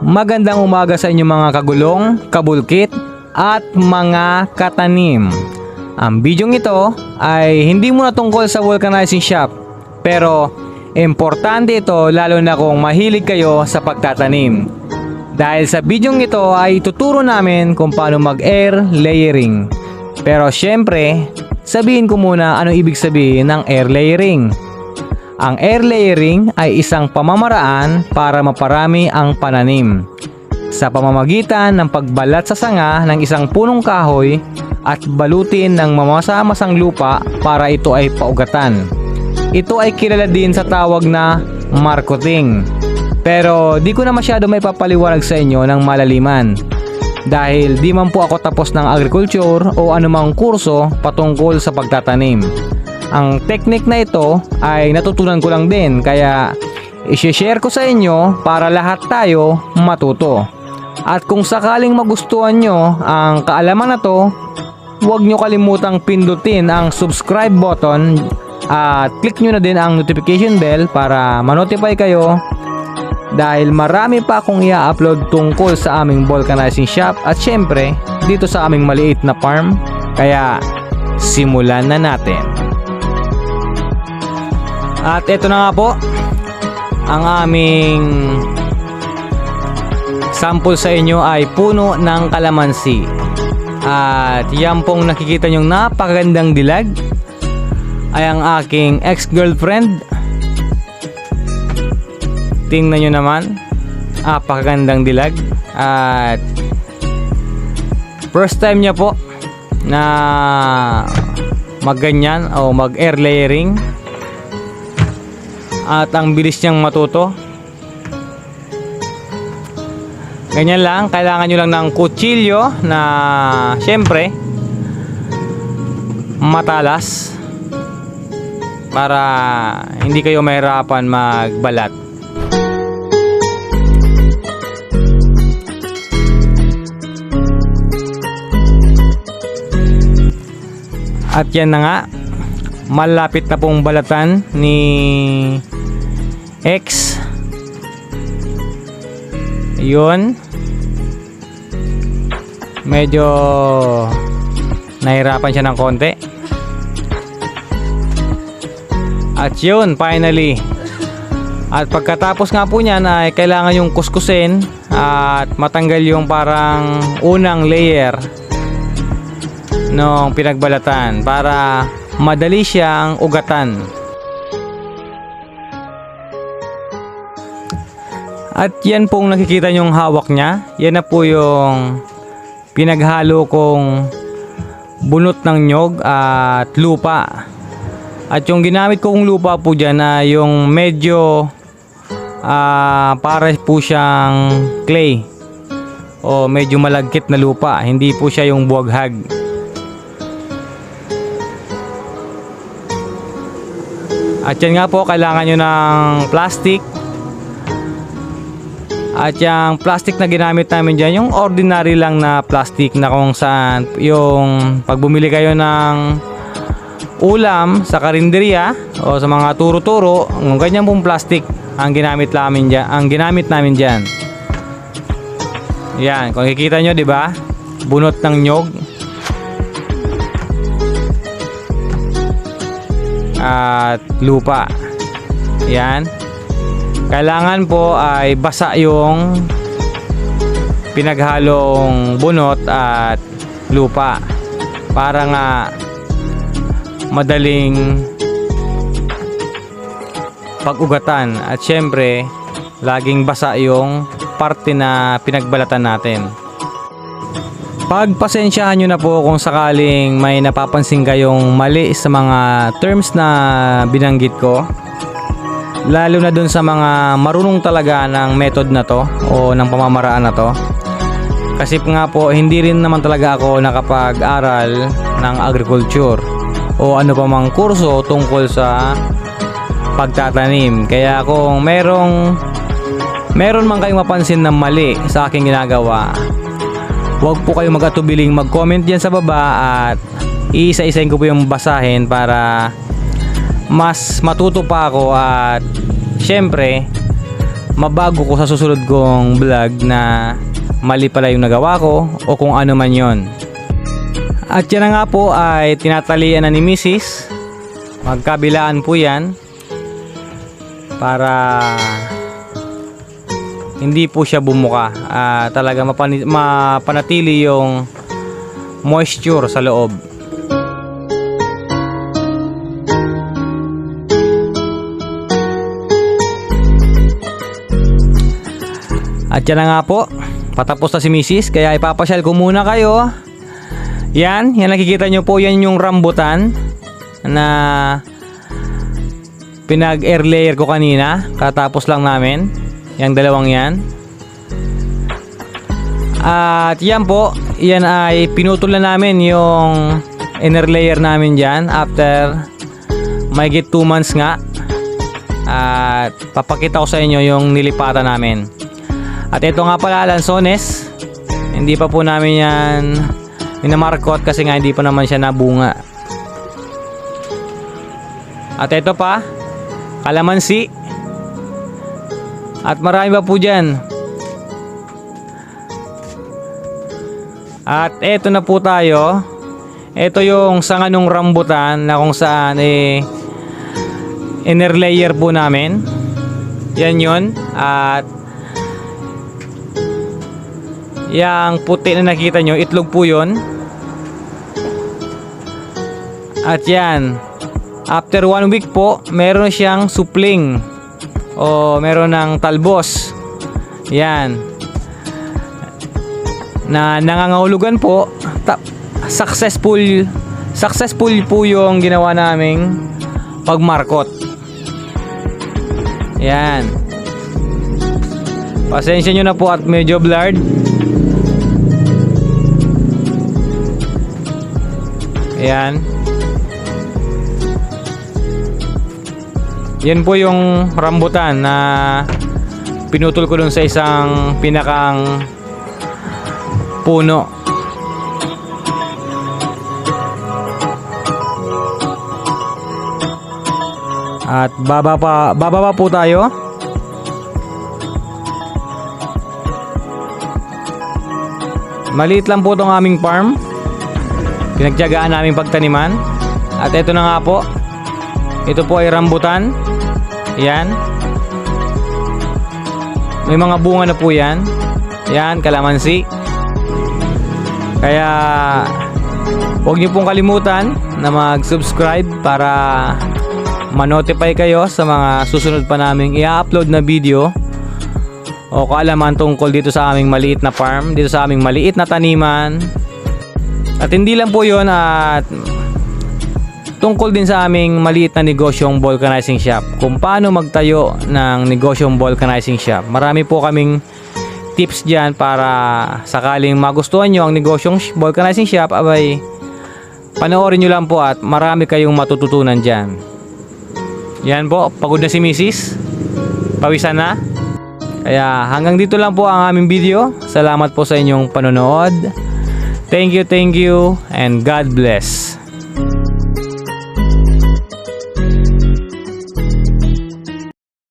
Magandang umaga sa inyo mga kagulong, kabulkit, at mga katanim. Ang bidyong ito ay hindi muna tungkol sa vulcanizing shop, pero importante ito lalo na kung mahilig kayo sa pagtatanim. Dahil sa bidyong ito ay tuturo namin kung paano mag-air layering. Pero syempre, sabihin ko muna ano ibig sabihin ng air layering. Ang air layering ay isang pamamaraan para maparami ang pananim. Sa pamamagitan ng pagbalat sa sanga ng isang punong kahoy at balutin ng mamasamasang lupa para ito ay paugatan. Ito ay kilala din sa tawag na marketing. Pero di ko na masyado may papaliwanag sa inyo ng malaliman. Dahil di man po ako tapos ng agriculture o anumang kurso patungkol sa pagtatanim. Ang technique na ito ay natutunan ko lang din kaya i-share ko sa inyo para lahat tayo matuto. At kung sakaling magustuhan nyo ang kaalaman na to, huwag nyo kalimutang pindutin ang subscribe button at click nyo na din ang notification bell para manotify kayo dahil marami pa akong i-upload tungkol sa aming vulcanizing shop at syempre dito sa aming maliit na farm. Kaya simulan na natin. At ito na nga po ang aming sample sa inyo ay puno ng kalamansi. At yan pong nakikita nyong napakagandang dilag ay ang aking ex-girlfriend. Tingnan nyo naman. Napakagandang dilag. At first time niya po na magganyan o mag air layering at ang bilis niyang matuto. Ganyan lang, kailangan nyo lang ng kutsilyo na syempre matalas para hindi kayo mahirapan magbalat. At yan na nga, malapit na pong balatan ni X. Yun. Medyo nahirapan siya ng konti. At yun, finally. At pagkatapos nga po niyan ay kailangan yung kuskusin at matanggal yung parang unang layer nung pinagbalatan para madali siyang ugatan. At yan pong nakikita nyong hawak niya, yan na po yung pinaghalo kong bunot ng nyog at lupa. At yung ginamit kong lupa po dyan na yung medyo ah, para po siyang clay o medyo malagkit na lupa, hindi po siya yung buwaghag. At yan nga po, kailangan nyo ng plastic. At yung plastic na ginamit namin dyan, yung ordinary lang na plastic na kung saan yung pag bumili kayo ng ulam sa karinderya o sa mga turo-turo, yung ganyan pong plastic ang ginamit namin dyan. Ang ginamit namin dyan. Yan, kung kikita nyo, di ba? Bunot ng nyog. at lupa. Yan. Kailangan po ay basa yung pinaghalong bunot at lupa para nga madaling pag-ugatan at syempre laging basa yung parte na pinagbalatan natin. Pagpasensyahan nyo na po kung sakaling may napapansin kayong mali sa mga terms na binanggit ko. Lalo na dun sa mga marunong talaga ng method na to o ng pamamaraan na to. Kasi nga po, hindi rin naman talaga ako nakapag-aral ng agriculture o ano pa mang kurso tungkol sa pagtatanim. Kaya kung merong meron man kayong mapansin na mali sa aking ginagawa, Huwag po kayong mag-atubiling mag-comment diyan sa baba at iisa-isahin ko po yung basahin para mas matuto pa ako at syempre mabago ko sa susunod kong vlog na mali pala yung nagawa ko o kung ano man yon. At yan na nga po ay tinatalian na ni Mrs. Magkabilaan po yan para hindi po siya bumuka. Ah, talaga mapanatili yung moisture sa loob. At yan na nga po, patapos na si Mrs. Kaya ipapasyal ko muna kayo. Yan, yan nakikita nyo po, yan yung rambutan na pinag-air layer ko kanina. Katapos lang namin. Yung dalawang yan. At yan po, yan ay pinutol na namin yung inner layer namin dyan after may 2 months nga. At papakita ko sa inyo yung nilipatan namin. At ito nga pala lansones. Hindi pa po namin yan minamarkot kasi nga hindi pa naman siya nabunga. At ito pa, kalamansi. At marami pa po dyan. At eto na po tayo. Ito yung sanganong rambutan na kung saan eh inner layer po namin. Yan yun. At Yang puti na nakita nyo, itlog po yun. At yan, after one week po, meron siyang supling. O meron ng talbos. Yan. Na nangangahulugan po, ta- successful successful po yung ginawa naming pagmarkot. Yan. Pasensya nyo na po at medyo blurred. Ayan. Yan po yung rambutan na pinutol ko dun sa isang pinakang puno. At baba pa, bababa po tayo. Maliit lang po itong aming farm. Pinagtiyagaan namin pagtaniman. At ito na nga po. Ito po ay rambutan. Yan. May mga bunga na po yan. Yan, kalamansi. Kaya huwag niyo pong kalimutan na mag-subscribe para ma-notify kayo sa mga susunod pa naming i-upload na video o kaalaman tungkol dito sa aming maliit na farm, dito sa aming maliit na taniman. At hindi lang po yun at tungkol din sa aming maliit na negosyong vulcanizing shop. Kung paano magtayo ng negosyong vulcanizing shop. Marami po kaming tips dyan para sakaling magustuhan nyo ang negosyong vulcanizing shop, abay panoorin nyo lang po at marami kayong matututunan dyan. Yan po, pagod na si Mrs. Pawisan na. Kaya hanggang dito lang po ang aming video. Salamat po sa inyong panonood. Thank you, thank you, and God bless.